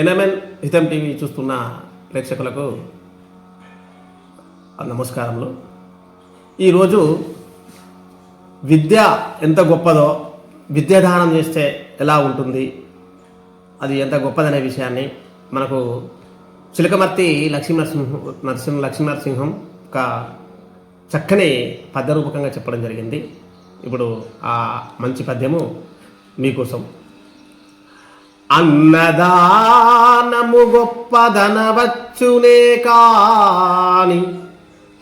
NMN హితం TV చూస్తున్న ప్రేక్షకులకు నమస్కారములు. ఈరోజు విద్య ఎంత గొప్పదో విద్యాదానం చేస్తే ఎలా ఉంటుంది అది ఎంత గొప్పదనే విషయాన్ని మనకు చిలకమర్తి లక్ష్మీనరసింహం నరసింహ లక్ష్మీనరసింహం ఒక చక్కని పద్యరూపకంగా చెప్పడం జరిగింది. ఇప్పుడు ఆ మంచి పద్యము మీకోసం. అన్నదానము గొప్పదనవచ్చునే కాని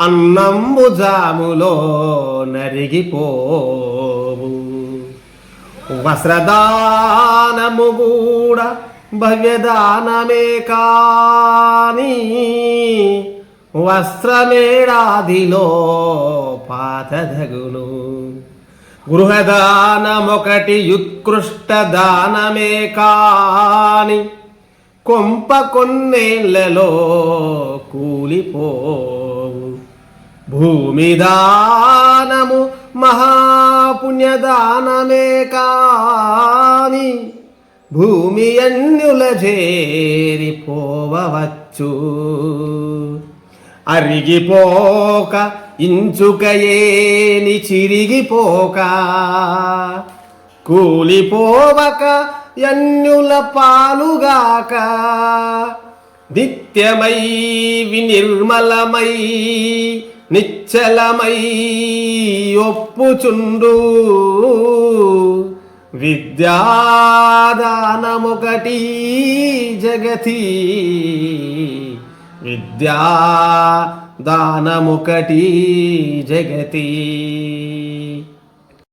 అన్నంబు జాములో నరిగిపోవు. వస్త్రదానము కూడా భవ్యదానమే కాని వస్త్రమేడాదిలో పాతదగును. గృహదానమొకటి యుత్కృష్ట దానమే కాని కొంప కొన్నేళ్ళలో కూలిపోవు. భూమి దానము మహాపుణ్యదానమే కాని భూమి అన్యుల చేరిపోవచ్చు అరిగిపోక ఇంచుకయేని చిరిగిపోక కూలిపోవక ఎన్యుల పాలుగాక. నిత్యమై వినిర్మలమై నిచ్చలమై ఒప్పుచుండు. విద్యాదానమొకటి జగతి విద్యా దానముకటి జగతి.